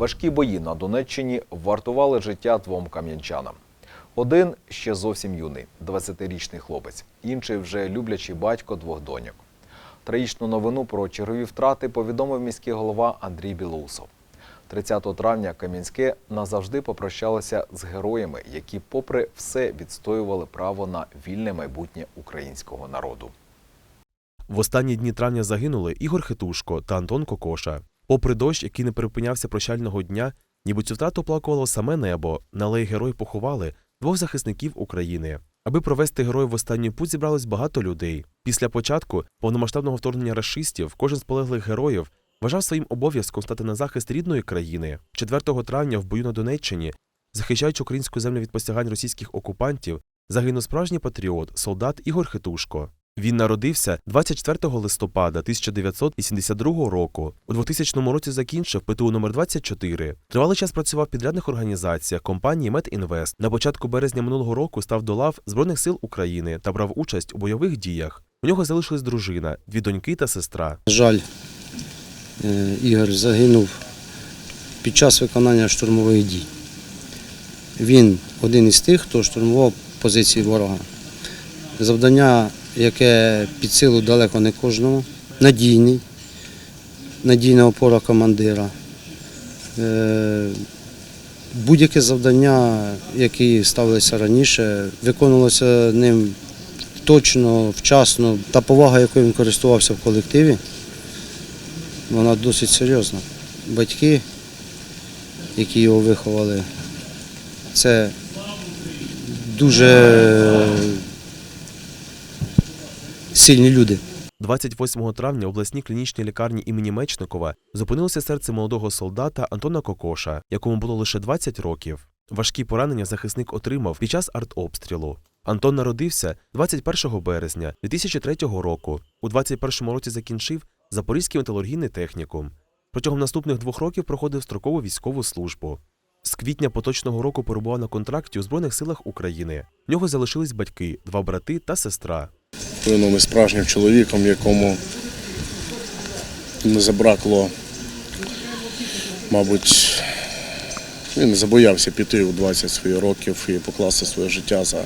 Важкі бої на Донеччині вартували життя двом кам'янчанам. Один ще зовсім юний, 20-річний хлопець, інший вже люблячий батько двох доньок. Трагічну новину про чергові втрати повідомив міський голова Андрій Білоусов. 30 травня Кам'янське назавжди попрощалося з героями, які, попри все, відстоювали право на вільне майбутнє українського народу. В останні дні травня загинули Ігор Хитушко та Антон Кокоша. Попри дощ, який не припинявся прощального дня, ніби цю втрату оплакувало саме небо. На алеї герой поховали двох захисників України. Аби провести героїв в останню путь зібралось багато людей. Після початку повномасштабного вторгнення рашистів кожен з полеглих героїв вважав своїм обов'язком стати на захист рідної країни. 4 травня в бою на Донеччині, захищаючи українську землю від посягань російських окупантів, загинув справжній патріот, солдат Ігор Хитушко. Він народився 24 листопада 1982 року. У 2000 році закінчив ПТУ номер 24 Тривалий час працював в підрядних організаціях компанії Медінвест. На початку березня минулого року став до лав Збройних сил України та брав участь у бойових діях. У нього залишилась дружина, дві доньки та сестра. Жаль, е, Ігор загинув під час виконання штурмових дій. Він один із тих, хто штурмував позиції ворога. Завдання, яке під силу далеко не кожному, надійний, надійна опора командира. Е, Будь-яке завдання, які ставилися раніше, виконувалося ним точно, вчасно. Та повага, якою він користувався в колективі, вона досить серйозна. Батьки, які його виховали, це дуже сильні люди. 28 травня в обласній клінічній лікарні імені Мечникова зупинилося серце молодого солдата Антона Кокоша, якому було лише 20 років. Важкі поранення захисник отримав під час артобстрілу. Антон народився 21 березня 2003 року. У 21 році закінчив Запорізький металургійний технікум. Протягом наступних двох років проходив строкову військову службу. З квітня поточного року перебував на контракті у Збройних силах України. В нього залишились батьки, два брати та сестра. Він і справжнім чоловіком, якому не забракло, мабуть, він забоявся піти у 20 своїх років і покласти своє життя за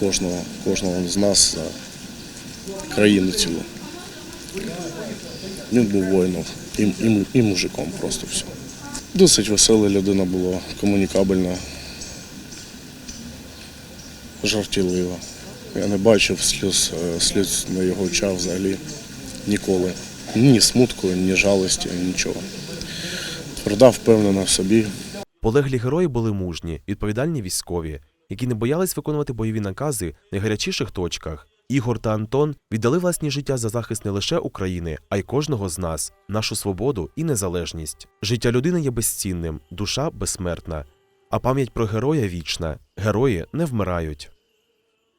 кожного, кожного з нас, за країну цілу. Він був воїном і, і, і мужиком просто все. Досить весела людина була, комунікабельна, жартівлива. Я не бачив сльоз, е, сльоз на його очах взагалі ніколи. Ні смутку, ні жалості, нічого. Тверда, впевнена в собі. Полеглі герої були мужні, відповідальні військові, які не боялись виконувати бойові накази в найгарячіших точках. Ігор та Антон віддали власні життя за захист не лише України, а й кожного з нас, нашу свободу і незалежність. Життя людини є безцінним, душа безсмертна, а пам'ять про героя вічна. Герої не вмирають.